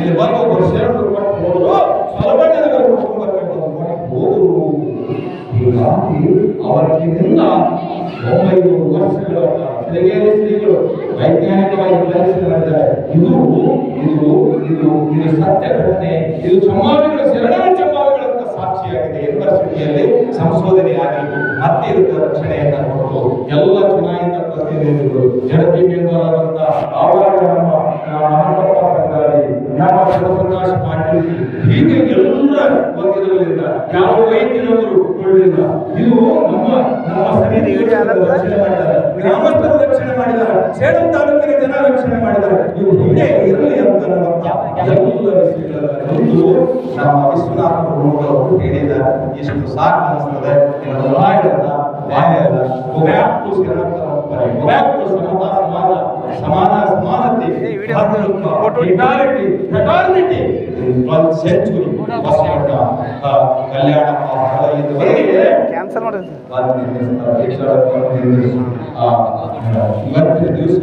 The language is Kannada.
ಇಲ್ಲಿ ಬಂದು ಒಬ್ಬರು ಹೋದ್ರು ಅವತ್ತಿನಿಂದ ಒಂಬೈನೂರು ವರ್ಷಗಳ ಸಿರಿಗೇರಿ ಶ್ರೀಗಳು ವೈಜ್ಞಾನಿಕವಾಗಿ ವಿವರಿಸಿದ್ದಾರೆ. ಇದು ಇದು ಇದು ಇದು ಸತ್ಯ ಘಟನೆ. ಇದು ಚಮ್ಮಾವಿಗಳ ಶರಣರ ಚಮ್ಮಾವಿಗಳಂತ ಸಾಕ್ಷಿಯಾಗಿದೆ ಯೂನಿವರ್ಸಿಟಿಯಲ್ಲಿ ಸಂಶೋಧನೆಯಾಗಿ ಮತ್ತೆ ಇದಕ್ಕೆ ರಕ್ಷಣೆಯನ್ನು ಕೊಟ್ಟು ಎಲ್ಲ ಚುನಾಯಿತ ಪ್ರತಿನಿಧಿಗಳು ಜಡಪಿ ಸಂಗಾರಿ ಅವಕಾಶ ಮಾಡಿ ಹೀಗೆ ಎಲ್ಲ ಬಂದಿರೋದ್ರಿಂದ ಯಾವ ವೈದ್ಯರವರು ಕೊಡಲಿಲ್ಲ ಇದು ನಮ್ಮ ನಮ್ಮ ಸಮಿತಿಗಳು ರಕ್ಷಣೆ ಮಾಡಿದ್ದಾರೆ. ಗ್ರಾಮಸ್ಥರು ರಕ್ಷಣೆ ಮಾಡಿದ್ದಾರೆ. ಸೇಡಂ ತಾಲೂಕಿನ ಜನ ರಕ್ಷಣೆ ಮಾಡಿದ್ದಾರೆ. ಇವು ಹಿಂದೆ ಇರಲಿ ಅಂತ ಒಂದು ನಮ್ಮ ವಿಶ್ವನಾಥ ಪ್ರಮುಖರು ಹೇಳಿದ್ದಾರೆ. ಎಷ್ಟು ಸಾಕು ಅನಿಸ್ತದೆ. ಒಬ್ಯಾಕ್ತು ಸಿರಪ್ಪ ಸಮಾನ ಸಮಾನ ಸಮಾನತೆ. ಕಲ್ಯಾಣ ಮತ್ತು ಕ್ಯಾನ್ಸಲ್ ಮಾಡಿದ್ರೆ. ಬಾಲ್ ಸೆಂಟರ್ ಆ ಇವತ್ತಿನ ದಿವಸ